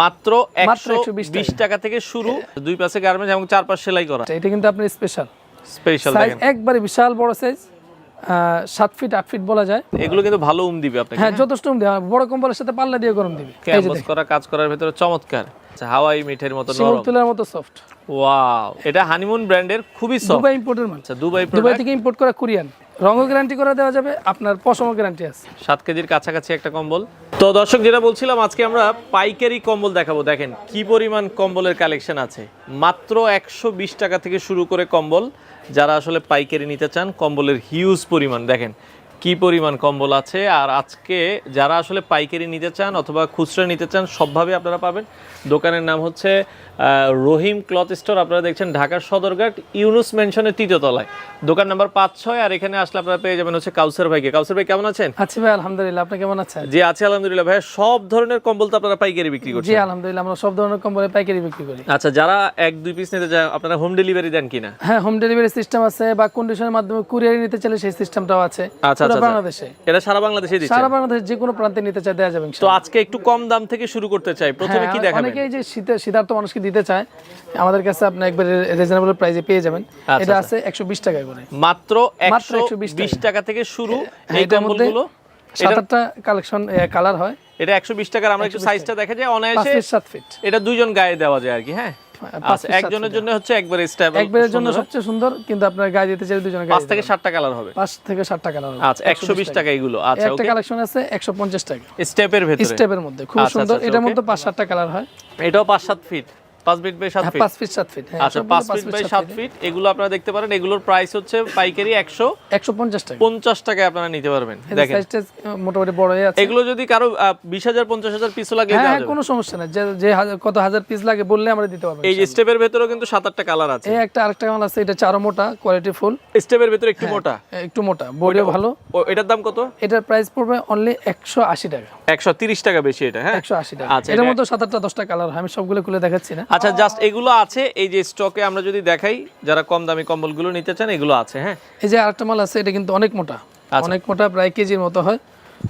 মাত্র একশো 120 বিশ টাকা। থেকে শুরু। দুই পাশে গার্মেন্টস এবং চার পাশ সেলাই করা। এটা কিন্তু আপনার স্পেশাল স্পেশাল একবারে বিশাল বড় সাইজ সাত ফিট আট ফিট বলা যায়। এগুলো কিন্তু ভালো উম দিবে আপনাকে। হ্যাঁ যথেষ্ট গরম দিবে। বড় কম্বলের সাথে পাল্লা দিয়ে গরম দিবে। ক্যাম্পাস করা কাজ করার ভেতরে চমৎকার। আচ্ছা, হাওয়াই মিঠের মতো নরম। তুলার মতো সফট ওয়াও এটা হানিমুন ব্র্যান্ডের খুবই সফট দুবাই ইম্পোর্টের মাল। আচ্ছা দুবাই দুবাই থেকে ইম্পোর্ট করা কোরিয়ান রঙও গ্যারান্টি করে দেওয়া যাবে, আপনার পশমও গ্যারান্টি আছে। সাত কেজির কাছাকাছি একটা কম্বল। তো দর্শক, যেটা বলছিলাম, আজকে আমরা পাইকারি কম্বল দেখাবো। দেখেন, কি পরিমাণ কম্বলের কালেকশন আছে। মাত্র একশো বিশ টাকা থেকে শুরু করে কম্বল, যারা আসলে পাইকারি নিতে চান, কম্বলের হিউজ পরিমাণ। দেখেন কি পরিমাণ কম্বল আছে? আর আজকে যারা আসলে পাইকারি নিতে চান অথবা খুচরা নিতে চান সবভাবে আপনারা পাবেন। দোকানের নাম হচ্ছে রহিম ক্লথ স্টোর। আপনারা দেখছেন ঢাকার সদরঘাট ইউনুস মেনশনের তৃতীয় তলায়। দোকান নাম্বার পাঁচ ছয় আর এখানে আসলে আপনারা পেয়ে যাবেন হচ্ছে কাউসার ভাইকে। কাউসার ভাই কেমন আছেন? আচ্ছা ভাই আলহামদুলিল্লাহ। আপনি কেমন আছেন? জি আছে আলহামদুলিল্লাহ ভাই সব ধরনের কম্বল তো আপনারা পাইকারি বিক্রি করছেন। জি আলহামদুলিল্লাহ আমরা সব ধরনের কম্বলে পাইকারি বিক্রি করি। আচ্ছা যারা এক দুই পিস নিতে চায় আপনারা হোম ডেলিভারি দেন কিনা? হ্যাঁ হোম ডেলিভারি সিস্টেম আছে বা কন্ডিশনের মাধ্যমে কুরিয়ার নিতে চাইলে সেই সিস্টেমটাও আছে। আচ্ছা, পুরো আচ্ছা। বাংলাদেশে। এটা সারা বাংলাদেশে দিচ্ছে। সারা বাংলাদেশে যে কোনো প্রান্তে নিতে চাই দেওয়া যাবে তো আজকে একটু কম দাম থেকে শুরু করতে চাই। প্রথমে হ্যাঁ, কি দেখাবেন? অনেকেই যে শীতে শীতার্থ মানুষকে দিতে চায় আমাদের কাছে আপনি একবার রিজনেবল প্রাইসে পেয়ে যাবেন। আচ্ছা, এটা আছে একশো বিশ টাকা করে। মাত্র মাত্র একশো 120 বিশ টাকা। থেকে শুরু হ্যাঁ, এই কম্বলগুলো। সাত আটটা কালেকশন কালার হয়। এটা একশো বিশ টাকার আমরা একটু সাইজটা দেখা যায়। অনায়াসে ফিট সাত ফিট এটা দুইজন গায়ে দেওয়া যায় আর কি হ্যাঁ? আচ্ছা একজনের জন্য হচ্ছে একবারে স্টেবল একবারের জন্য সবচেয়ে সুন্দর কিন্তু আপনার গায়ে দিতে চাইলে দুজনের গায়ে থেকে সাতটা কালার হবে। পাঁচ থেকে ষাট টাকা লাগবে আচ্ছা একশো বিশ টাকা এগুলো। আচ্ছা একটা কালেকশন আছে একশো পঞ্চাশ টাকা। স্টেপের ভিতরে। স্টেপের মধ্যে খুব আচ্ছা, সুন্দর। আচ্ছা, এটার মধ্যে মধ্যে পাঁচ সাতটা কালার হয়। এটাও পাঁচ সাত ফিট পাঁচ ফিট বাই সাত হ্যাঁ ফিট পাঁচ ফিট সাত ফিট হ্যাঁ আচ্ছা পাঁচ ফিট বাই সাত ফিট এগুলো আপনারা দেখতে পারেন। এগুলোর প্রাইস হচ্ছে পাইকারি একশো একশো পঞ্চাশ টাকা। পঞ্চাশ টাকায় আপনারা নিতে পারবেন। দেখেন। মোটামুটি বড় হয়ে আছে। এগুলো যদি কারও বিশ হাজার পঞ্চাশ হাজার পিসও লাগে হ্যাঁ হ্যাঁ। কোনো সমস্যা নেই। যে যে কত হাজার পিস লাগে বললে আমরা দিতে পারব এই স্টেপের ভেতরেও কিন্তু সাত আটটা কালার আছে। এই একটা আরেকটা মাল আছে এটা চারো মোটা কোয়ালিটি ফুল স্টেপের ভেতরে হ্যাঁ। একটু মোটা একটু মোটা বডিও ভালো। ও এটার দাম কত? এটার প্রাইস পড়বে অনলি একশো আশি টাকা। একশো তিরিশ টাকা বেশি এটা হ্যাঁ? একশো আশি টাকা। আচ্ছা, এটার এটা- মধ্যে সাত আটটা দশটা কালার হয় আমি সবগুলো খুলে দেখাচ্ছি না। আচ্ছা জাস্ট এগুলো আছে এই যে স্টকে আমরা যদি দেখাই যারা কম দামি কম্বলগুলো নিতে চান এগুলো আছে হ্যাঁ? এই যে আরেকটা মাল আছে এটা কিন্তু অনেক মোটা। আচ্ছা। অনেক মোটা প্রায় কেজির মতো হয়।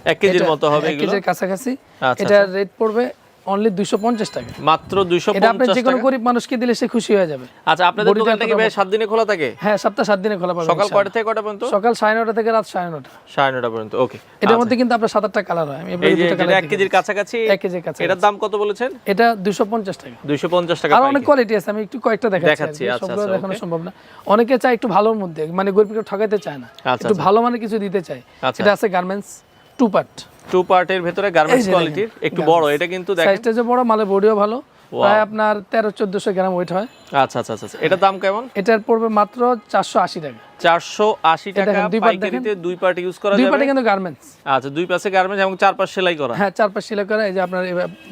এক কেজির মতো হবে এক এগুলো? কেজির কাছাকাছি। এটা এটার রেট পড়বে অনলি দুইশো পঞ্চাশ টাকা। মাত্র দুইশো এটা আপনি যে কোনো টাকা? গরিব মানুষকে দিলে সে খুশি হয়ে যাবে। আচ্ছা আপনাদের বডিটা দোকানটা কি এতটা ভাই সাত দিনে খোলা থাকে? হ্যাঁ সপ্তাহ সাত দিনে খোলা সকাল কয়টা থেকে কয়টা পর্যন্ত? সকাল সাড়ে নটা থেকে রাত সাড়ে নটা সাড়ে নটা পর্যন্ত ওকে এটার মধ্যে কিন্তু আপনার সাত আটটা কালার হয় আমি এই যে কেজির কাছাকাছি কেজির কাছে এটার দাম কত বলেছেন? এটা দুশো পঞ্চাশ টাকা। দুইশো পঞ্চাশ টাকা আর অনেক কোয়ালিটি আছে আমি একটু কয়েকটা দেখাচ্ছি আচ্ছা, সবগুলো আচ্ছা, দেখানো সম্ভব না। অনেকে চায় একটু ভালোর মধ্যে মানে গরিবকে ঠকাইতে চায় না। আচ্ছা, একটু ভালো মানে কিছু দিতে চায়। আচ্ছা। এটা আছে গার্মেন্টস টু পার্ট টু পার্টের ভেতরে গার্মেন্টস কোয়ালিটির একটু বড় এটা কিন্তু দেখেন। সাইজটা যে বড় মালের বডিও ভালো। প্রায় আপনার তেরো চোদ্দশো গ্রাম ওয়েট হয়। আচ্ছা আচ্ছা আচ্ছা এটার দাম কেমন? এটার পড়বে মাত্র চারশো আশি টাকা। চারশো আশি টাকা দুই পার্ট পাইকারিতে দুই পার্ট ইউজ করা দুই যাবে। পার্টে কিন্তু গার্মেন্টস আচ্ছা দুই পাশে গার্মেন্টস এবং চার পাশ সেলাই করা। হ্যাঁ চার পাঁচ সিলাই করা এই যে আপনার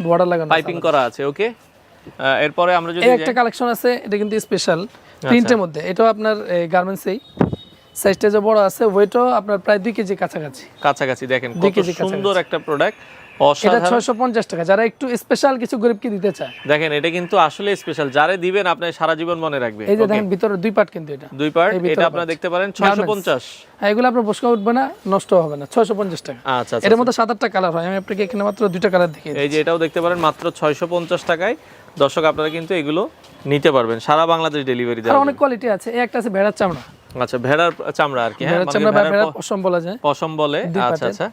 বর্ডার লাগানো পাইপিং করা আছে ওকে এরপরে আমরা যদি একটা কালেকশন আছে এটা কিন্তু স্পেশাল প্রিন্টের মধ্যে এটাও আপনার গার্মেন্টসেই সাইজটা যে বড় আছে ওয়েটও আপনার প্রায় দুই কেজি কাছাকাছি। কাছাকাছি দেখেন কত সুন্দর একটা প্রোডাক্ট এটা টাকা। যারা একটু স্পেশাল কিছু গরিবকে দিতে চায়। দেখেন এটা কিন্তু আসলে স্পেশাল যারে দিবেন আপনি সারা জীবন মনে রাখবে এই যে দেখেন ভিতরে দুই পার্ট কিন্তু এটা। দুই পার্ট এটা আপনারা দেখতে পারেন ছয়শো পঞ্চাশ। হ্যাঁ এগুলো আপনার বসকা উঠবে না নষ্ট হবে না ছয়শো পঞ্চাশ টাকা। আচ্ছা আচ্ছা এটার মধ্যে সাত আটটা কালার হয়। আমি আপনাকে এখানে মাত্র দুইটা কালার দেখিয়ে এই যে এটাও দেখতে পারেন মাত্র ছয়শো পঞ্চাশ টাকায়। দর্শক আপনারা কিন্তু এগুলো নিতে পারবেন। সারা বাংলাদেশ ডেলিভারি দেওয়া অনেক কোয়ালিটি আছে। এই একটা আছে ভেড়ার চামড়া। আচ্ছা ভেড়ার চামড়া আর কি হ্যাঁ? ভেড়ার মানে চামড়া বা ভেড়ার ভেড়ার পশম বলা যায়। পশম বলে আচ্ছা আচ্ছা।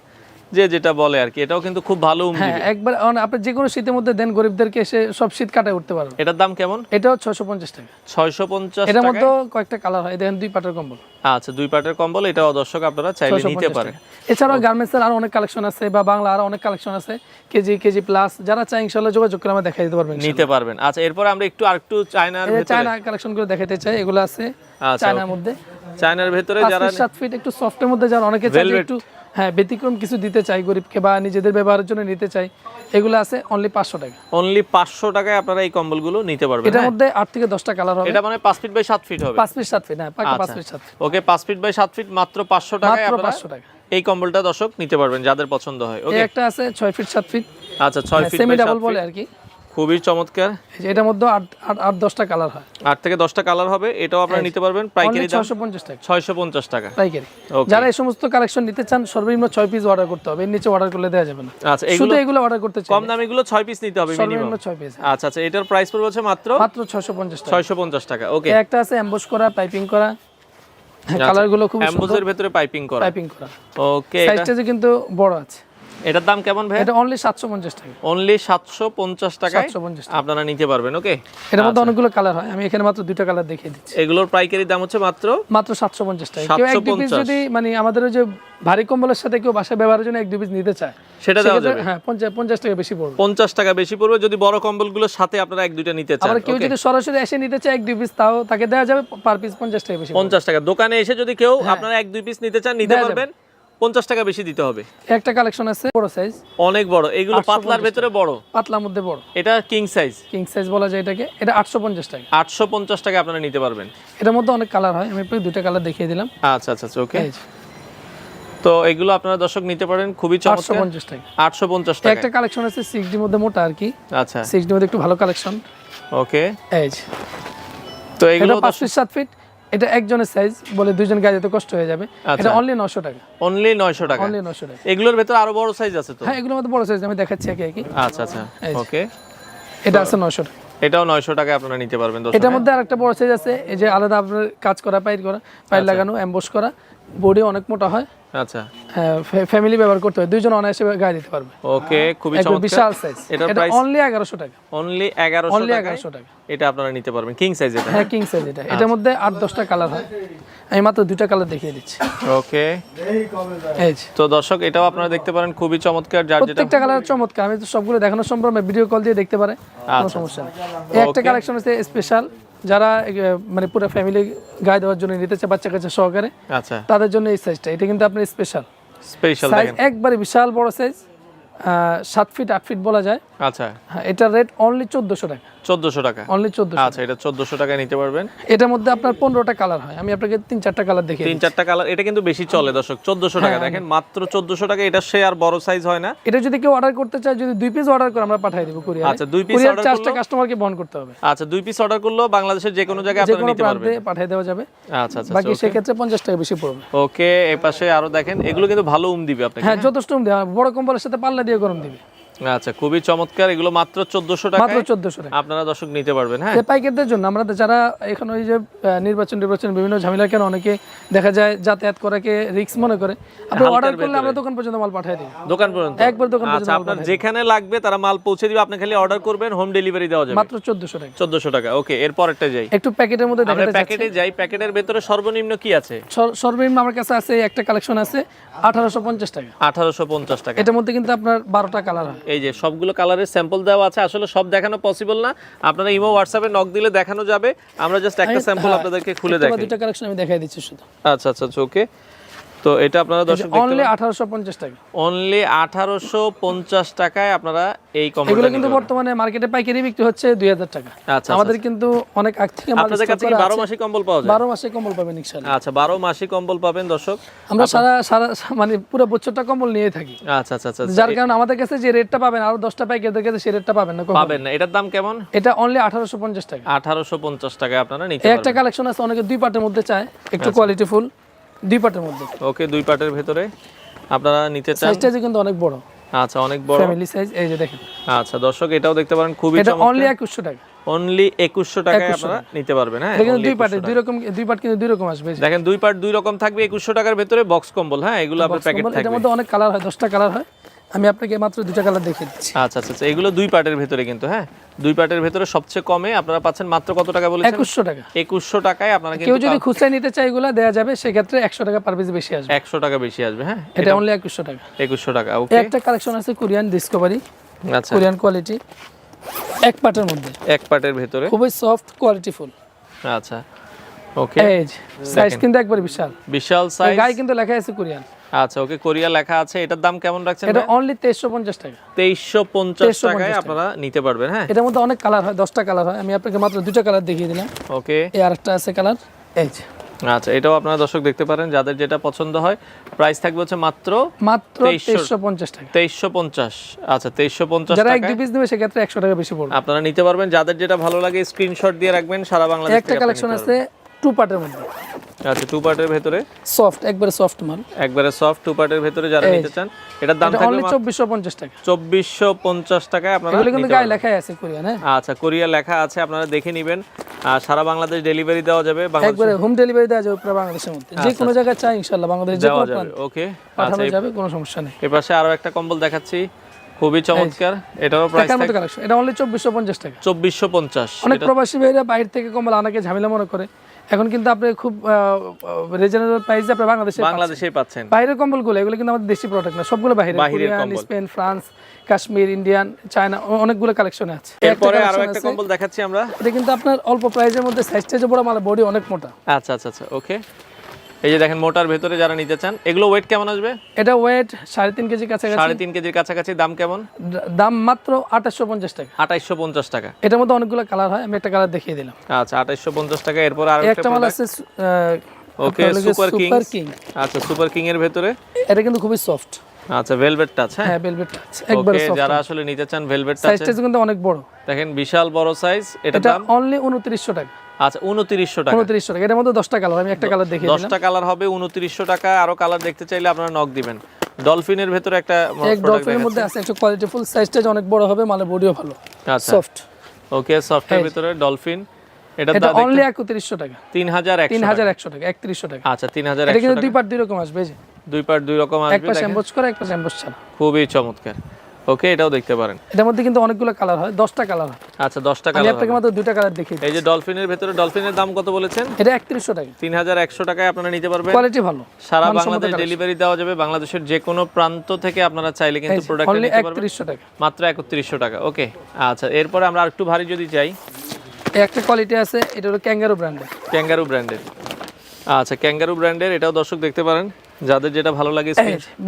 যে যেটা বলে আর কি এটাও কিন্তু খুব ভালো হ্যাঁ একবার আপনি যে কোনো শীতের মধ্যে দেন গরিবদেরকে এসে সব শীত কাটায় উঠতে পারবেন। এটার দাম কেমন? এটাও ছয়শো পঞ্চাশ টাকা। ছয়শো পঞ্চাশ এটার মধ্যেও কয়েকটা কালার হয়। দেখেন দুই পাটের কম্বল। আচ্ছা দুই পাটের কম্বল এটাও দর্শক আপনারা চাইলে নিতে পারেন। এছাড়াও গার্মেন্টসের আরও অনেক কালেকশন আছে বা বাংলা আরও অনেক কালেকশন আছে কেজি কেজি প্লাস যারা চাই ইনশাল্লাহ যোগাযোগ করে আমরা দেখাই দিতে পারবেন নিতে পারবেন। আচ্ছা এরপরে আমরা একটু আরেকটু চায়নার চায়না কালেকশন করে দেখাতে চাই এগুলো আছে আচ্ছা, চায়নার মধ্যে। চায়নার ভেতরে যারা সাত ফিট একটু সফটের মধ্যে যারা অনেকে চাই একটু হ্যাঁ ব্যতিক্রম কিছু দিতে চাই গরিবকে বা নিজেদের ব্যবহারের জন্য নিতে চাই এগুলো আছে অনলি পাঁচশো টাকা। অনলি পাঁচশো টাকায় আপনারা এই কম্বলগুলো নিতে পারবেন এটার হ্যাঁ? মধ্যে আট থেকে দশটা কালার হবে। এটা মানে পাঁচ ফিট বাই সাত ফিট হবে। পাঁচ ফিট সাত ফিট হ্যাঁ পাকা পাঁচ আচ্ছা। ফিট সাত ফিট ওকে পাঁচ ফিট বাই সাত ফিট মাত্র পাঁচশো টাকায় মাত্র আপনারা পাঁচশো টাকা। এই কম্বলটা দর্শক নিতে পারবেন যাদের পছন্দ হয়। ওকে। একটা আছে ছয় ফিট সাত ফিট আচ্ছা ছয় ফিট সেমি ডাবল বলে আর কি। খুবই চমৎকার। এটার মধ্যে আট দশটা কালার হয়। আট থেকে দশটা কালার হবে এটাও আপনারা নিতে পারবেন পাইকারি ছশো পঞ্চাশ টাকা। ছয়শো পঞ্চাশ টাকা। পাইকারি। যারা এই সমস্ত কালেকশন নিতে চান সর্বনিম্ন ছয় পিস অর্ডার করতে হবে। এর নিচে অর্ডার করলে দেওয়া যাবে না। আচ্ছা শুধু এগুলো অর্ডার করতে চাই। কম দামে এগুলো ছয় পিস নিতে হবে মিনিমাম সর্বনিম্ন ছয় পিস আচ্ছা আচ্ছা এটার প্রাইস পড়বে হচ্ছে মাত্র মাত্র ছশো পঞ্চাশ টাকা। ছয়শো পঞ্চাশ টাকা ওকে একটা আছে অ্যাম্বস করা পাইপিং করা। কালারগুলো খুব সুন্দর। ভেতরে পাইপিং করা। পাইপিং করা। ওকে সাইজটা কিন্তু বড় আছে। এটার দাম কেমন ভাই? এটা অনলি সাতশো পঞ্চাশ টাকা। অনলি সাতশো পঞ্চাশ টাকায় সাতশো পঞ্চাশ আপনারা নিতে পারবেন ওকে এটার মধ্যে অনেকগুলো কালার হয়। আমি এখানে মাত্র দুইটা কালার দেখিয়ে দিচ্ছি। এগুলোর পাইকারি দাম হচ্ছে মাত্র? মাত্র সাতশো পঞ্চাশ টাকা। কেউ এক পিস যদি মানে আমাদের যে ভারী কম্বলের সাথে কেউ বাসায় ব্যবহারের জন্য এক দুই পিস নিতে চায় সেটা দেওয়া যাবে। হ্যাঁ পঞ্চাশ পঞ্চাশ টাকা বেশি পড়বে। পঞ্চাশ টাকা বেশি পড়বে যদি বড় কম্বলগুলোর সাথে আপনারা এক দুইটা নিতে চান আবার কেউ যদি সরাসরি এসে নিতে চায় এক দুই পিস তাও তাকে দেওয়া যাবে পার পিস পঞ্চাশ টাকা বেশি পড়বে। পঞ্চাশ টাকা। দোকানে এসে যদি কেউ হ্যাঁ। আপনারা এক দুই পিস নিতে চান নিতে পারবেন। পঞ্চাশ টাকা বেশি দিতে হবে। একটা কালেকশন আছে বড় সাইজ অনেক বড় এগুলো পাতলার ভেতরে বড়। পাতলার মধ্যে বড়। এটা কিং সাইজ কিং সাইজ বলা যায় এটাকে। এটা আটশো পঞ্চাশ টাকা। আটশো পঞ্চাশ টাকা আপনারা নিতে পারবেন। এটার মধ্যে অনেক কালার হয়। আমি দুটো কালার দেখিয়ে দিলাম। আচ্ছা আচ্ছা আচ্ছা ওকে এই তো এগুলো আপনারা দর্শক নিতে পারেন। খুবই চমৎকার। পঞ্চাশ টাকা। আটশো পঞ্চাশ এই টাকা একটা কালেকশন আছে সিক্স ডির মধ্যে মোটা আর কি। আচ্ছা। সিক্স ডির মধ্যে একটু ভালো কালেকশন ওকে এই তো এগুলো এটা পাঁচ ফিট সাত ফিট এটা একজনের সাইজ বলে দুইজন গায়ে যেতে কষ্ট হয়ে যাবে। আচ্ছা। এটা অনলি নশো টাকা। অনলি নয়শো টাকা। অনলি নশো টাকা। এগুলোর ভেতরে আরও বড় সাইজ আছে তো? হ্যাঁ এগুলোর মধ্যে বড় সাইজ আমি দেখাচ্ছি একে একে। আচ্ছা আচ্ছা। ওকে এটা আছে নশো টাকা। এটাও নয়শো টাকা আপনারা নিতে পারবেন দর্শক। এটার মধ্যে আরেকটা বড় সাইজ আছে এই যে আলাদা আপনার কাজ করা পাইর করা পাইর লাগানো এমবস করা বডি অনেক মোটা হয়। আচ্ছা। ফ্যামিলি ব্যবহার করতে হয় দুইজন অনায়াসে গায়ে দিতে পারবে। ওকে খুবই চমৎকার। বিশাল সাইজ এটা প্রাইস অনলি এগারোশো টাকা। অনলি এগারোশো অনলি টাকা এগারোশো টাকা। এটা আপনারা নিতে পারবেন। কিং সাইজ এটা হ্যাঁ কিং সাইজ এটা। এটার মধ্যে আট দশটা কালার হয়। আমি মাত্র দুইটা কালার দেখিয়ে দিচ্ছি। ওকে। তো দর্শক এটাও আপনারা দেখতে পারেন। খুবই চমৎকার। যার যেটা প্রত্যেকটা কালার চমৎকার। আমি তো সবগুলো দেখানো সম্ভব ভিডিও কল দিয়ে দেখতে পারে। কোনো আচ্ছা। সমস্যা নেই। একটা কালেকশন হচ্ছে স্পেশাল যারা মানে পুরো ফ্যামিলি গায়ে দেওয়ার জন্য নিতে চায় বাচ্চা কাচ্চা সহকারে আচ্ছা। তাদের জন্য এই সাইজটা এটা কিন্তু আপনার স্পেশাল স্পেশাল সাইজ একবারে বিশাল বড় সাইজ সাত ফিট আট ফিট বলা যায়। আচ্ছা। হ্যাঁ এটার রেট অনলি চোদ্দোশো টাকা। চোদ্দশো টাকা। অনলি চোদ্দোশো আচ্ছা এটা চোদ্দশো টাকায় নিতে পারবেন। এটার মধ্যে আপনার পনেরোটা কালার হয়। আমি আপনাকে তিন চারটা কালার দেখিয়ে তিন চারটা কালার এটা কিন্তু বেশি চলে দর্শক চোদ্দশো হ্যাঁ, টাকা দেখেন মাত্র চোদ্দশো টাকা এটা বড় সাইজ হয় না। এটা যদি কেউ অর্ডার করতে চায় যদি দুই পিস অর্ডার করে আমরা পাঠিয়ে দেবো কুরিয়ার আচ্ছা, দুই order চার্জটা কাস্টমারকে বহন করতে হবে। আচ্ছা দুই পিস অর্ডার করলেও বাংলাদেশের যে কোনো জায়গায় কোনো নিতে পারবেন। পাঠিয়ে দেওয়া যাবে। আচ্ছা আচ্ছা বাকি সেক্ষেত্রে পঞ্চাশ টাকা বেশি পড়বে। ওকে এই পাশে আরও দেখেন এগুলো কিন্তু ভালো উম দিবে আপনাকে। হ্যাঁ যথেষ্ট দেওয়া বড় কম্বলের সাথে পাল্লা দিয়ে গরম দিবে। আচ্ছা খুবই চমৎকার। এগুলো মাত্র চোদ্দশো টাকা মাত্র টাকা আপনারা দর্শক নিতে পারবেন হ্যাঁ? পাইকারদের জন্য আমরা যারা এখন ওই যে নির্বাচন নির্বাচন বিভিন্ন ঝামেলা কেন অনেকে দেখা যায় যাতায়াত করাকে রিস্ক মনে করে। আপনি অর্ডার করলে আমরা দোকান পর্যন্ত মাল পাঠিয়ে দিই। দোকান পর্যন্ত। একবার দোকান পর্যন্ত আচ্ছা আপনার যেখানে লাগবে তারা মাল পৌঁছে দিবে আপনি খালি অর্ডার করবেন হোম ডেলিভারি দেওয়া যাবে। মাত্র চোদ্দশো টাকা। চোদ্দশো টাকা ওকে এর পরেরটা যাই। একটু প্যাকেটের মধ্যে দেখাতে চাচ্ছি। প্যাকেটে যাই প্যাকেটের ভেতরে সর্বনিম্ন কি আছে? সর্বনিম্ন আমার কাছে আছে একটা কালেকশন আছে আঠারোশো পঞ্চাশ টাকা। আঠারোশো পঞ্চাশ টাকা। এটার মধ্যে কিন্তু আপনার বারোটা কালার হয়। এই যে সবগুলো কালারের স্যাম্পল দেওয়া আছে আসলে সব দেখানো পসিবল না। আপনারা ইমো হোয়াটসঅ্যাপে নক দিলে দেখানো যাবে। আমরা জাস্ট একটা স্যাম্পল আপনাদেরকে খুলে দেখাই। দুটো কালেকশন আমি দেখাই দিচ্ছি শুধু। আচ্ছা আচ্ছা ওকে তো এটা আপনারা দর্শক অনলি আঠারোশো পঞ্চাশ টাকা। অনলি আঠারোশো পঞ্চাশ টাকায় আপনারা এই এগুলো কম্পিউটার কিন্তু বর্তমানে মার্কেটে পাইকারি বিক্রি হচ্ছে দুই হাজার টাকা। আচ্ছা আমাদের কিন্তু অনেক আগ থেকে আপনাদের কাছে কি করা বারো আছে। মাসি কম্বল পাওয়া যায়? বারো মাসে কম্বল পাবেন ইনশাল্লাহ আচ্ছা বারো মাসি কম্বল পাবেন দর্শক। আমরা সারা সারা মানে পুরো বছরটা কম্বল নিয়ে থাকি। আচ্ছা আচ্ছা আচ্ছা যার কারণে আমাদের কাছে যে রেটটা পাবেন আরও দশটা পাইকারদের কাছে সেই রেটটা পাবেন না পাবেন না। এটার দাম কেমন? এটা অনলি আঠারোশো পঞ্চাশ টাকা। আঠারোশো পঞ্চাশ টাকায় আপনারা নিতে এই একটা কালেকশন আছে অনেকে দুই পার্টের মধ্যে চায় একটু কোয়ালিটি ফুল দুই পার্টের মধ্যে। ওকে দুই পার্টের ভেতরে। আপনারা নিতে চান? সাইজটা যে কিন্তু অনেক বড়। আচ্ছা অনেক বড়। ফ্যামিলি সাইজ এই যে দেখেন। আচ্ছা দর্শক এটাও দেখতে পারেন খুবই চমৎকার। এটা অনলি 2100 টাকা। অনলি 2100 টাকায় আপনারা নিতে পারবেন হ্যাঁ দেখেন দুই 2100 পার্টের দুই রকম দুই পার্ট কিন্তু দুই রকম আসবে। দেখেন দুই পার্ট দুই রকম থাকবে 2100 টাকার ভেতরে বক্স কম্বল হ্যাঁ এগুলো আপনার প্যাকেট থাকবে এটার মধ্যে অনেক কালার হয় দশটা কালার হয়। আমি আপনাকে মাত্র দুটা কালার দেখিয়ে দিচ্ছি। আচ্ছা আচ্ছা আচ্ছা এগুলো দুই পার্টের ভেতরে কিন্তু হ্যাঁ? দুই পার্টের ভেতরে সবচেয়ে কমে আপনারা পাচ্ছেন মাত্র কত টাকা বলেছেন? একুশশো টাকা। একুশশো টাকায় আপনারা কেউ যদি খুচরা নিতে চায় এগুলো দেওয়া যাবে সেক্ষেত্রে একশো টাকা পার পিস বেশি আসবে। একশো টাকা বেশি আসবে হ্যাঁ? এটা অনলি একুশশো টাকা। একুশশো টাকা ওকে একটা কালেকশন আছে কোরিয়ান ডিসকভারি আচ্ছা। কোরিয়ান কোয়ালিটি এক পার্টের মধ্যে। এক পার্টের ভেতরে? খুবই সফট কোয়ালিটি ফুল আচ্ছা ওকে সাইজ কিন্তু একবার বিশাল। বিশাল সাইজ গায়ে কিন্তু লেখা আছে কোরিয়ান আচ্ছা ওকে কোরিয়া লেখা আছে। এটার দাম কেমন রাখছেন এটা অনলি তেইশশো পঞ্চাশ টাকা। 2350 টাকায় আপনারা নিতে পারবেন হ্যাঁ? এটার মধ্যে অনেক কালার হয় দশটা কালার হয়। আমি আপনাকে মাত্র দুটো কালার দেখিয়ে দিলাম। ওকে। এই আরেকটা আছে কালার। এই যে। আচ্ছা এটাও আপনারা দর্শক দেখতে পারেন যাদের যেটা পছন্দ হয়। প্রাইস থাকবে হচ্ছে মাত্র মাত্র 2300 তেইশশো পঞ্চাশ টাকা। তেইশশো পঞ্চাশ। আচ্ছা তেইশশো পঞ্চাশ যারা এক টাকা পিস নেবে সেক্ষেত্রে একশো টাকা বেশি পড়বে। আপনারা নিতে পারবেন। যাদের যেটা ভালো লাগে স্ক্রিনশট দিয়ে রাখবেন সারা বাংলাদেশ একটা কালেকশন আছে টু পার্টের মধ্যে। আচ্ছা টু পার্টের ভেতরে? সফট একবারে সফট মাল। একবারে সফট টু পার্টের ভেতরে যারা নিতে চান এটার দাম থাকবে অনলি চব্বিশশো পঞ্চাশ টাকা। চব্বিশশো পঞ্চাশ টাকায় আপনারা এগুলো কিন্তু গায়ে আছে কোরিয়ান হ্যাঁ? আচ্ছা কোরিয়া লেখা আছে আপনারা দেখে নেবেন। আর সারা বাংলাদেশ ডেলিভারি দেওয়া যাবে বাংলাদেশ একবারে হোম ডেলিভারি দেওয়া যাবে পুরো বাংলাদেশের মধ্যে। যে কোনো জায়গায় চাই ইনশাল্লাহ বাংলাদেশ যে কোনো প্রান্তে। ওকে আচ্ছা পাঠানো যাবে কোনো সমস্যা নেই। পাশে আরও একটা কম্বল দেখাচ্ছি খুবই চমৎকার। এটারও প্রাইস কালেকশন এটা অনলি চব্বিশশো পঞ্চাশ টাকা। চব্বিশশো পঞ্চাশ অনেক প্রবাসী ভাইরা বাইরে থেকে কম্বল আনাকে ঝামেলা মনে করে। এখন কিন্তু আপনি খুব রিজনেবল প্রাইসে আপনি বাংলাদেশে বাংলাদেশেই পাচ্ছেন। বাইরের কম্বলগুলো এগুলো কিন্তু আমাদের দেশি প্রোডাক্ট না সবগুলো বাইরে বাইরের Korean. Spain France Kashmir Indian China অনেকগুলো কালেকশন আছে। এরপরে আরও একটা কম্বল দেখাচ্ছি আমরা। এটা কিন্তু আপনার অল্প প্রাইসের মধ্যে সাইজটা যে বড় মানে বডি অনেক মোটা। আচ্ছা আচ্ছা আচ্ছা ওকে এই যে দেখেন মোটার ভেতরে যারা নিতে চান এগুলো ওয়েট কেমন আসবে? এটা ওয়েট সাড়ে তিন কেজি কাছাকাছি। সাড়ে তিন কেজির কাছাকাছি দাম কেমন? দাম মাত্র আঠাশশো পঞ্চাশ টাকা। আঠাইশশো পঞ্চাশ টাকা। এটার মধ্যে অনেকগুলো কালার হয় আমি একটা কালার দেখিয়ে দিলাম। আচ্ছা আঠাইশশো পঞ্চাশ টাকা। এরপর আর একটা মাল আছে ওকে সুপার কিং আচ্ছা সুপার কিং এর ভেতরে? এটা কিন্তু খুবই সফট আচ্ছা ভেলভেট টাচ হ্যাঁ? হ্যাঁ ভেলভেট আছে একবারে সফট যারা আসলে নিতে চান ভেলভেট টাচ সাইজটা কিন্তু অনেক বড়। দেখেন বিশাল বড় সাইজ এটা দাম? অনলি উনত্রিশশো টাকা। আচ্ছা উনত্রিশশো টাকা। উনত্রিশশো টাকা। এটার মধ্যে দশটা কালার আমি একটা কালার দেখিয়ে দশটা কালার হবে উনত্রিশশো টাকা। আরও কালার দেখতে চাইলে আপনারা নক দিবেন। ডলফিনের ভেতরে একটা এক ডলফিনের মধ্যে আছে একটু কোয়ালিটি সাইজটা অনেক বড় হবে মানে বডিও ভালো। আচ্ছা। সফট ওকে সফটের ভিতরে ডলফিন এটা এটা অনলি একত্রিশশো টাকা। তিন হাজার তিন একশো হাজার একশো টাকা একত্রিশশো টাকা। আচ্ছা এটা কিন্তু দুই পার্ট দুই রকম আসবে যে। দুই পার্ট দুই রকম এক আসবে পাশ দেখেন। অ্যাম্বোস করা এক পাশ অ্যাম্বোস ছাড়া। খুবই চমৎকার। ওকে এটাও দেখতে পারেন। এটার মধ্যে কিন্তু অনেকগুলো কালার হয় দশটা কালার হয়। আচ্ছা দশটা আমি কালার আপনাকে মাত্র দুইটা কালার দেখিয়ে দিই এই যে ডলফিনের ভেতরে ডলফিনের দাম কত বলেছেন? এটা একত্রিশশো টাকা। তিন হাজার একশো টাকায় আপনারা নিতে পারবেন। কোয়ালিটি ভালো। সারা বাংলাদেশ ডেলিভারি দেওয়া যাবে। বাংলাদেশের যে কোনো প্রান্ত থেকে আপনারা চাইলে কিন্তু প্রোডাক্ট নিতে পারবেন। একত্রিশশো টাকা। মাত্র একত্রিশশো টাকা ওকে। আচ্ছা এরপরে আমরা আরেকটু ভারী যদি চাই এই একটা কোয়ালিটি আছে এটা হলো ক্যাঙ্গারু ব্র্যান্ডের ক্যাঙ্গারু ব্র্যান্ডের আচ্ছা ক্যাঙ্গারু ব্র্যান্ডের এটাও দর্শক দেখতে পারেন। যাদের যেটা ভালো লাগে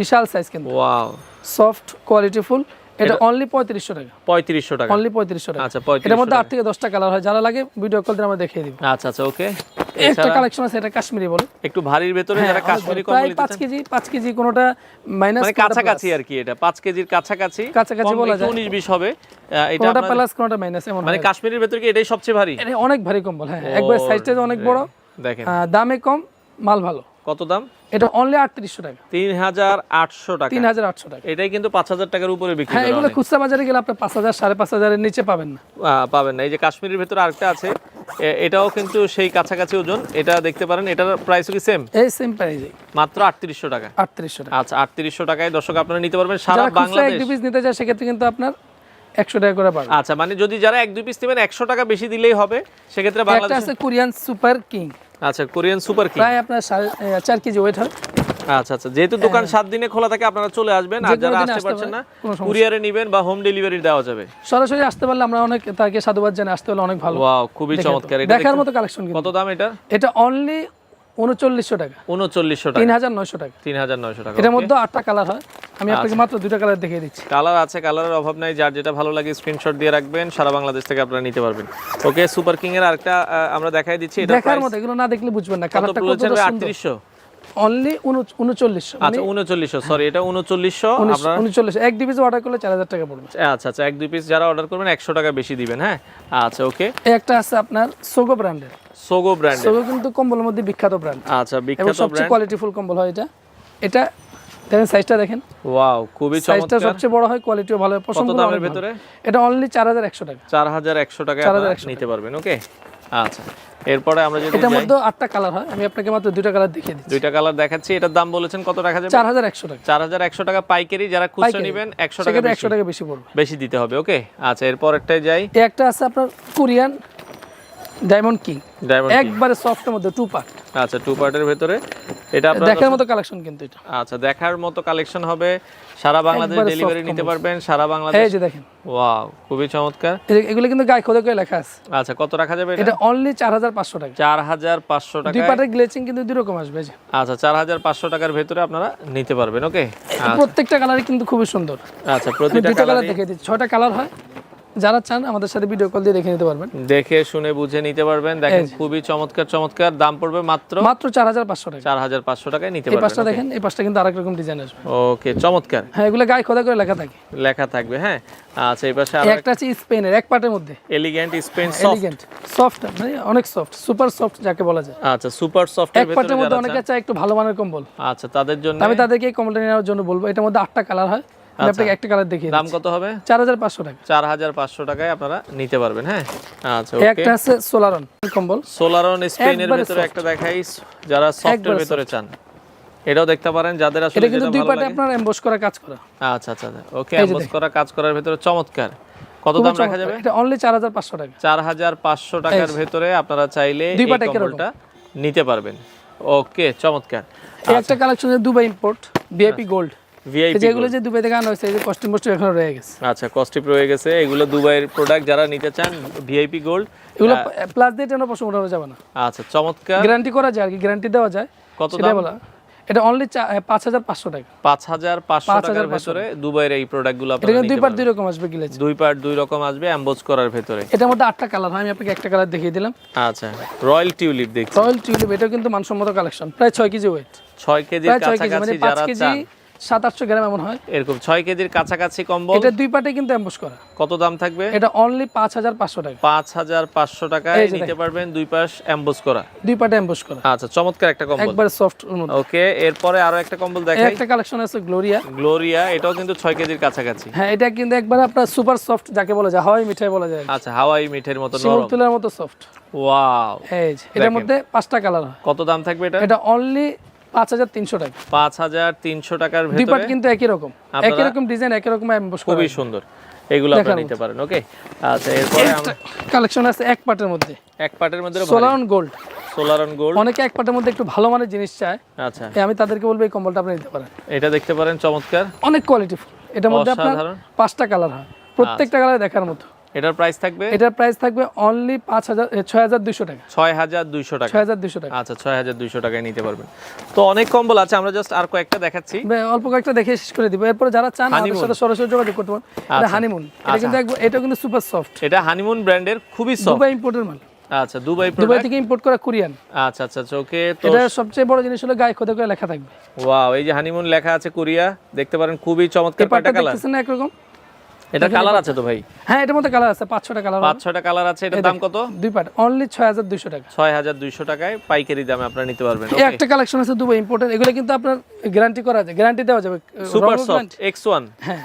বিশাল সাইজ কিন্তু। ওয়াও সফট কোয়ালিটি ফুল এটা অনলি পঁয়ত্রিশশো টাকা। পঁয়ত্রিশশো টাকা। অনলি পঁয়ত্রিশশো টাকা। আচ্ছা পঁয়ত্রিশ এটার মধ্যে আট থেকে দশটা কালার হয়। যারা লাগে ভিডিও কল দিয়ে আমরা দেখিয়ে দিব। আচ্ছা আচ্ছা ওকে একটা কালেকশন আছে এটা কাশ্মীরি বলে। একটু ভারীর ভেতরে যারা কাশ্মীরি প্রায় কম্বল পাঁচ কেজি পাঁচ কেজি কোনটা মাইনাস মানে কাছাকাছি আর কি এটা। পাঁচ কেজির কাছাকাছি। কাছাকাছি বলা যায়। উনিশ বিশ হবে। এটা কোনোটা প্লাস কোনটা মাইনাস এমন মানে কাশ্মীরের ভেতরে কি এটাই সবচেয়ে ভারী? এটা অনেক ভারী কম্বল হ্যাঁ একবার সাইজটা অনেক বড়। দেখেন দামে কম মাল ভালো। কত দাম? এটা অনলি আটত্রিশশো টাকা। তিন হাজার আটশো টাকা। তিন হাজার আটশো টাকা। এটাই কিন্তু পাঁচ হাজার টাকার উপরে বিক্রি হ্যাঁ এগুলো খুচরা বাজারে গেলে আপনি পাঁচ হাজার সাড়ে পাঁচ হাজারের নিচে পাবেন না। পাবেন না। এই যে কাশ্মীরের ভেতরে আরেকটা আছে এটাও কিন্তু সেই কাছাকাছি ওজন। এটা দেখতে পারেন এটার প্রাইস কি সেম এই সেম প্রাইজে মাত্র আটত্রিশশো টাকা। আটত্রিশশো টাকা। আচ্ছা আটত্রিশশো টাকায় দর্শক আপনারা নিতে পারবেন সারা যারা বাংলাদেশ। দু পিস নিতে চায় সেক্ষেত্রে কিন্তু আপনার একশো টাকা করে পাবেন আচ্ছা মানে যদি যারা এক দুই পিস নেবেন একশো টাকা বেশি দিলেই হবে। সেক্ষেত্রে বাংলাদেশ আছে কোরিয়ান সুপার কিং। আচ্ছা কোরিয়ান সুপার কিং। প্রায় আপনার সাড়ে- এ, চার কেজি ওয়েট হয়। আচ্ছা আচ্ছা যেহেতু দোকান সাত দিনে খোলা থাকে আপনারা চলে আসবেন আর হ্যাঁ। যারা আসতে পারছেন না কুরিয়ারে নেবেন বা হোম ডেলিভারি দেওয়া যাবে। সরাসরি আসতে পারলে আমরা অনেক তাকে সাধুবাদ জানাই আসতে পারলে অনেক ভালো। ওয়াও খুবই চমৎকার এটা দেখার মতো কালেকশন কত দাম এটা? এটা অনলি উনচল্লিশশো টাকা। উনচল্লিশশো টাকা। তিন হাজার নয়শো টাকা। তিন হাজার নয়শো টাকা এটার মধ্যে আটটা কালার হয়। আমি আপনাকে আচ্ছা। মাত্র দুটো কালার দেখিয়ে দিচ্ছি। কালার আছে কালারের অভাব নাই। যার যেটা ভালো লাগে স্ক্রিনশট দিয়ে রাখবেন। সারা বাংলাদেশ থেকে আপনারা নিতে পারবেন। ওকে সুপার কিং এর আরেকটা আমরা দেখাই দিচ্ছি। এটা দেখার মতো এগুলো না দেখলে বুঝবেন না। কালারটা কত বলেছেন সুন্দর। আটত্রিশশো। অনলি উনচল্লিশশো মানে আচ্ছা উনচল্লিশশো সরি এটা উনচল্লিশ অর্ডার করলে চার হাজার টাকা পড়বে। আচ্ছা আচ্ছা এক দুই পিস যারা অর্ডার করবেন একশো টাকা বেশি দিবেন হ্যাঁ? আচ্ছা ওকে একটা আছে আপনার সোগো ব্র্যান্ডের সোগো ব্র্যান্ড সোগো কিন্তু কম্বলের মধ্যে বিখ্যাত ব্র্যান্ড আচ্ছা বিখ্যাত সবচেয়ে ব্র্যান্ড কোয়ালিটিফুল কম্বল হয় এটা। এটা দেখেন সাইজটা দেখেন। ওয়াও খুবই সাইজটা চমৎকার। সবচেয়ে বড় হয় কোয়ালিটিও ভালো পছন্দ দামের ভেতরে? এটা অনলি চার হাজার একশো টাকা। চার হাজার একশো টাকায় আপনারা নিতে পারবেন ওকে আচ্ছা এরপরে আমরা যদি এটার মধ্যে আটটা কালার হয়। আমি আপনাকে মাত্র দুইটা কালার দেখিয়ে দিচ্ছি। দুইটা কালার দেখাচ্ছি। এটার দাম বলেছেন কত টাকা যাবে? চার হাজার একশো টাকা। চার হাজার একশো টাকা পাইকারি যারা খুচরা। নেবেন একশো টাকা সেক্ষেত্রে বেশি। একশো টাকা বেশি পড়বে। বেশি দিতে হবে ওকে? আচ্ছা এরপর একটাই যাই। একটা আছে আপনার কোরিয়ান ডায়মন্ড কিং একবারে সফটের মধ্যে টু পার্ট আচ্ছা টু পার্টের ভেতরে। এটা আপনার দেখার মতো কালেকশন কিন্তু এটা। আচ্ছা দেখার মতো কালেকশন হবে। সারা বাংলাদেশ ডেলিভারি নিতে পারবেন সারা বাংলাদেশ এই যে দেখেন। ওয়াও খুবই চমৎকার। এগুলো কিন্তু গায়ে খোদা করে লেখা আছে। আচ্ছা কত রাখা যাবে এটা? অনলি চার হাজার পাঁচশো টাকা। চার হাজার পাঁচশো দুই টাকা পার্টের গ্লেচিং কিন্তু দুই রকম আসবে আচ্ছা চার হাজার পাঁচশো টাকার ভেতরে আপনারা নিতে পারবেন ওকে প্রত্যেকটা কালারই কিন্তু খুবই সুন্দর। আচ্ছা প্রতিটা কালার দেখিয়ে দিচ্ছি। ছয়টা কালার হয়। যারা চান আমাদের সাথে ভিডিও কল দিয়ে দেখে নিতে পারবেন। দেখে শুনে বুঝে নিতে পারবেন। দেখেন খুবই চমৎকার চমৎকার। দাম পড়বে মাত্র মাত্র চার হাজার পাঁচশো টাকা। চার হাজার পাঁচশো টাকায় নিতে পারবেন এই পাঁচটা পারবেন দেখেন এই পাঁচটা কিন্তু আরেক রকম ডিজাইন আসবে। ওকে চমৎকার। হ্যাঁ এগুলো গায়ে খোদা করে লেখা থাকে। লেখা থাকবে হ্যাঁ। আচ্ছা এই পাশে একটা আছে স্পেনের এক পার্টের মধ্যে। Elegant Spain soft elegant soft মানে অনেক সফট সুপার সফট যাকে বলা যায়। আচ্ছা সুপার সফট এক পার্টের মধ্যে অনেকে চায় একটু ভালো মানের কম্বল। আচ্ছা তাদের জন্য আমি তাদেরকে এই কম্বলটা নেওয়ার জন্য বলব এটার মধ্যে আটটা কালার হয়। আপনাকে একটা কালার দেখিয়ে দাম কত হবে? চার হাজার পাঁচশো টাকা। চার হাজার পাঁচশো টাকায় আপনারা নিতে পারবেন হ্যাঁ? আচ্ছা ওকে একটা আছে সোলারন কম্বল। সোলারন স্পেনের ভেতরে একটা দেখাই যারা সফটের ভেতরে চান। এটাও দেখতে পারেন যাদের আসলে এটা কিন্তু দুই আপনার এমবোস করা কাজ করা। আচ্ছা আচ্ছা ওকে এমবোস করা কাজ করার ভেতরে চমৎকার। কত দাম রাখা যাবে? এটা অনলি চার হাজার পাঁচশো টাকা। চার হাজার পাঁচশো টাকার ভেতরে আপনারা চাইলে এই পাট। কম্বলটা নিতে পারবেন। ওকে চমৎকার। একটা collection Dubai import VIP gold যেগুলো যে দুবাই থেকে আনা হয়েছে এই যে কস্টিউম মস্টিউম এখনও রয়ে গেছে। আচ্ছা কস্টিপ রয়ে গেছে। এগুলো দুবাইয়ের প্রোডাক্ট যারা নিতে চান ভিআইপি গোল্ড এগুলো প্লাস দিয়ে টেন পশম উঠানো যাবে না। আচ্ছা চমৎকার। গ্যারান্টি করা যায় আর কি গ্যারান্টি দেওয়া যায়। কত দাম? বলা। এটা অনলি পাঁচ হাজার পাঁচশো টাকা। পাঁচ হাজার পাঁচশো টাকার ভেতরে দুবাইয়ের এই প্রোডাক্টগুলো আপনারা দুই দুই রকম আসবে গিলেজ দুই দুই রকম আসবে অ্যাম্বোজ করার ভেতরে। এটার মধ্যে আটটা কালার আমি আপনাকে একটা কালার দেখিয়ে দিলাম। আচ্ছা রয়্যাল টিউলিপ দেখছি। রয়্যাল টিউলিপ কিন্তু মানসম্মত কালেকশন প্রায় ছয় কেজি ওয়েট ছয় কেজি কাছাকাছি যারা কেজি চান। সাত আটশো গ্রাম এমন হয়। এরকম ছয় কেজির কাছাকাছি কম্বল। এটা দুই পাটে কিন্তু অ্যাম্বোস করা। কত দাম থাকবে? এটা অনলি পাঁচ হাজার পাঁচশো টাকা। পাঁচ হাজার পাঁচশো টাকায় এই যে নিতে পারবেন দুই পাশ অ্যাম্বোজ করা। দুই পার্টে অ্যাম্বোস করা। আচ্ছা চমৎকার একটা কম্বল। একবারে সফট ওকে এরপরে আরও একটা কম্বল দেখাই। একটা কালেকশন আছে গ্লোরিয়া গ্লোরিয়া এটাও কিন্তু ছয় কেজির কাছাকাছি। হ্যাঁ এটা কিন্তু একবার আপনার সুপার সফট যাকে বলা যায় হাওয়াই মিঠাই বলা যায়। আচ্ছা হাওয়াই মিঠের মতো শিমুল নরম। তুলার মতো সফট ওয়াও এই যে, এটার মধ্যে পাঁচটা কালার হয়। কত দাম থাকবে এটা? এটা অনলি পাঁচ হাজার তিনশো টাকা। পাঁচ হাজার তিনশো টাকার দুই ভেতরে কিন্তু একই রকম। একই রকম ডিজাইন একই রকম খুবই সুন্দর। এগুলো আপনারা নিতে পারেন ওকে আচ্ছা এরপরে কালেকশন আছে এক পার্টের মধ্যে। এক পার্টের মধ্যে সোলারন গোল্ড সোলার অন গোল্ড অনেকে এক পার্টের মধ্যে একটু ভালো মানের জিনিস চায়। আচ্ছা। আমি তাদেরকে বলব এই কম্বলটা আপনি নিতে পারেন। এটা দেখতে পারেন চমৎকার। অনেক কোয়ালিটিফুল এটার মধ্যে আপনার পাঁচটা কালার হয়। প্রত্যেকটা কালার দেখার মতো। এটার প্রাইস থাকবে? এটার প্রাইস থাকবে অনলি পাঁচ হাজার এ, ছয় হাজার দুইশো টাকা। ছয় হাজার দুইশো টাকা। ছয় হাজার দুইশো টাকা। আচ্ছা ছয় হাজার দুইশো টাকায় নিতে পারবেন। তো অনেক কম্বল আছে আমরা জাস্ট আর কয়েকটা দেখাচ্ছি। অল্প কয়েকটা দেখে শেষ করে দিব। এরপরে যারা চান আমাদের সাথে সরাসরি যোগাযোগ করতে পারেন। এটা আচ্ছা। হানিমুন এটা কিন্তু এটা কিন্তু সুপার সফট এটা হানিমুন ব্র্যান্ডের খুবই সফট দুবাই ইম্পোর্টের মাল। আচ্ছা দুবাই দুবাই থেকে ইম্পোর্ট করা কোরিয়ান আচ্ছা আচ্ছা আচ্ছা ওকে তো এটা সবচেয়ে বড় জিনিস হলো গায়ে খোদা করে লেখা থাকবে। ওয়াও এই যে হানিমুন লেখা আছে কোরিয়া দেখতে পারেন খুবই চমৎকার কয়টা কালার দেখতেছেন একরকম? এটা কালার আছে তো ভাই? হ্যাঁ এটার মধ্যে কালার আছে পাঁচ ছটা কালার পাঁচ ছটা কালার আছে এটার দাম কত? দুই পার্ট অনলি ছয় হাজার দুইশো টাকা। ছয় হাজার দুইশো টাকায় পাইকারি দামে আপনারা নিতে পারবেন একটা কালেকশন আছে দুবাই ইম্পোর্টের এগুলো কিন্তু আপনার গ্যারান্টি করা যায় গ্যারান্টি দেওয়া যাবে সুপার সফট এক্স ওয়ান হ্যাঁ।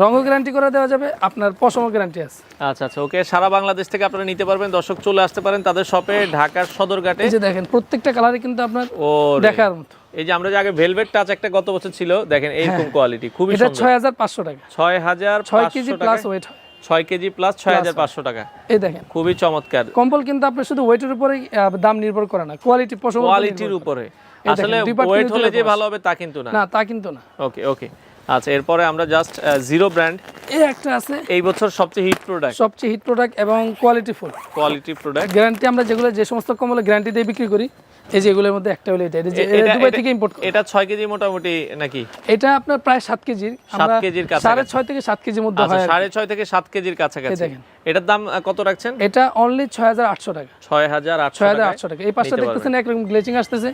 রঙও গ্যারান্টি করে দেওয়া যাবে আপনার পশমও গ্যারান্টি আছে। আচ্ছা আচ্ছা ওকে সারা বাংলাদেশ থেকে আপনারা নিতে পারবেন দর্শক চলে আসতে পারেন তাদের শপে ঢাকার সদরঘাটে। এই যে দেখেন প্রত্যেকটা কালারে কিন্তু আপনার ও দেখার মতো। এই যে আমরা যে আগে ভেলভেট টাচ একটা গত বছর ছিল দেখেন এইরকম কোয়ালিটি খুবই হ্যাঁ। এটা সুন্দর। হাজার পাঁচশো টাকা। ছয় হাজার ছয় কেজি প্লাস ওয়েট হয়। ছয় কেজি প্লাস ছয় হাজার পাঁচশো টাকা। এই দেখেন। খুবই চমৎকার। কম্বল কিন্তু আপনার শুধু ওয়েটের উপরেই আহ, দাম নির্ভর করে না কোয়ালিটি পশম কোয়ালিটির উপরে। আসলে ওয়েট হলে যে ভালো হবে তা কিন্তু না। না তা কিন্তু না। ওকে ওকে আচ্ছা এরপরে আমরা জাস্ট জিরো ব্র্যান্ড এই একটা আছে। এই বছর সবচেয়ে হিট প্রোডাক্ট সবচেয়ে হিট প্রোডাক্ট এবং quality full quality product guarantee আমরা যেগুলো যে সমস্ত কম্বলে গ্যারান্টি দিয়ে বিক্রি করি। এই যে এগুলোর মধ্যে একটা হলো এটা। দুবাই থেকে ইম্পোর্ট এটা ছয় কেজি মোটামুটি নাকি? এটা আপনার প্রায় সাত কেজির। আমরা কেজির কাছাকাছি। সাড়ে ছয় থেকে সাত কেজির মধ্যে আচ্ছা হয়। সাড়ে ছয় থেকে সাত কেজির কাছাকাছি। দেখেন। এটার দাম কত রাখছেন? এটা অনলি ছয় হাজার আটশো টাকা। ছয় হাজার আটশো ছয় হাজার টাকায় আটশো টাকা। এই পাশটা দেখতেছেন একরকম গ্লেচিং আসতেছে।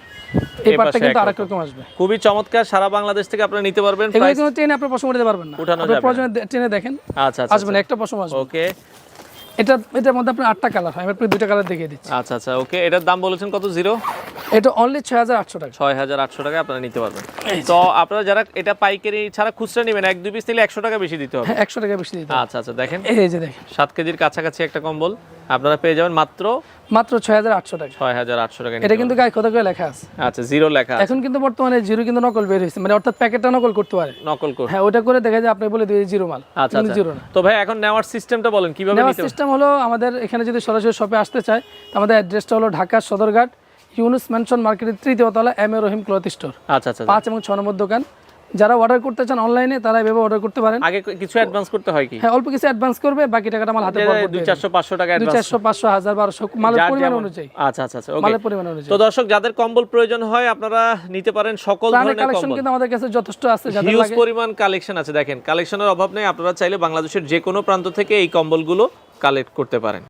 এই পাশটা কিন্তু একরকম। আরেক রকম আসবে। খুবই চমৎকার। সারা বাংলাদেশ থেকে আপনারা নিতে পারবেন। এগুলো কিন্তু ট্রেনে আপনি পশম উঠাতে পারবেন না। উঠানো যাবে প্রয়োজনে দে- ট্রেনে দেখেন। আচ্ছা আচ্ছা আসবেন একটা পশম আসবে। ওকে। এটা এটার মধ্যে আপনার আটটা কালার হয়। আমি আপনাকে দুইটা কালার দেখিয়ে দিচ্ছি। আচ্ছা আচ্ছা ওকে। এটার দাম বলেছেন কত? জিরো এটা অনলি ছয় হাজার আটশো টাকা। ছয় হাজার আটশো টাকা আপনারা নিতে পারবেন। তো আপনারা যারা এটা পাইকারি ছাড়া খুচরা নেবেন এক দুই পিস নিলে একশো টাকা বেশি দিতে হবে। হ্যাঁ একশো টাকা বেশি দিতে আচ্ছা আচ্ছা দেখেন। এই যে দেখেন। সাত কেজির কাছাকাছি একটা কম্বল আপনারা পেয়ে যাবেন মাত্র মাত্র ছয় হাজার আটশো টাকা। ছয় হাজার আটশো টাকা এটা কিন্তু গায়ে খোদা করে লেখা আছে। আচ্ছা জিরো লেখা এখন কিন্তু বর্তমানে জিরো কিন্তু নকল বের হয়েছে। মানে অর্থাৎ প্যাকেটটা নকল করতে পারে। নকল করে হ্যাঁ ওটা করে দেখা যায় আপনি বলে দিই জিরো মাল। আচ্ছা আচ্ছা। জিরো না। তো ভাই এখন নেওয়ার সিস্টেমটা বলেন কীভাবে নেওয়ার সিস্টেম হলো আমাদের এখানে যদি সরাসরি শপে আসতে চায় আমাদের অ্যাড্রেসটা হলো ঢাকা সদরঘাট ইউনুস ম্যানশন মার্কেটের তৃতীয় তলা M A Rahim cloth store আচ্ছা আচ্ছা পাঁচ এবং ছ নম্বর দোকান। যারা অর্ডার করতে চান অনলাইনে তারা এভাবে অর্ডার করতে পারেন। আগে কিছু অ্যাডভান্স করতে হয় কি? হ্যাঁ অল্প কিছু অ্যাডভান্স করবে বাকি টাকাটা আমার হাতে দিয়ে চারশো পাঁচশো টাকা দুই অ্যাডভান্স চারশো পাঁচশো হাজার বারোশো মালের পরিমাণ অনুযায়ী। আচ্ছা আচ্ছা আচ্ছা ওকে মালের পরিমাণ অনুযায়ী। তো দর্শক যাদের কম্বল প্রয়োজন হয় আপনারা নিতে পারেন সকল ধরনের কালেকশন কিন্তু আমাদের কাছে যথেষ্ট আছে যাদের লাগে হিউজ পরিমাণ কালেকশন আছে। দেখেন কালেকশনের অভাব নেই আপনারা চাইলে বাংলাদেশের যে কোনো প্রান্ত থেকে এই কম্বলগুলো কালেক্ট করতে পারেন।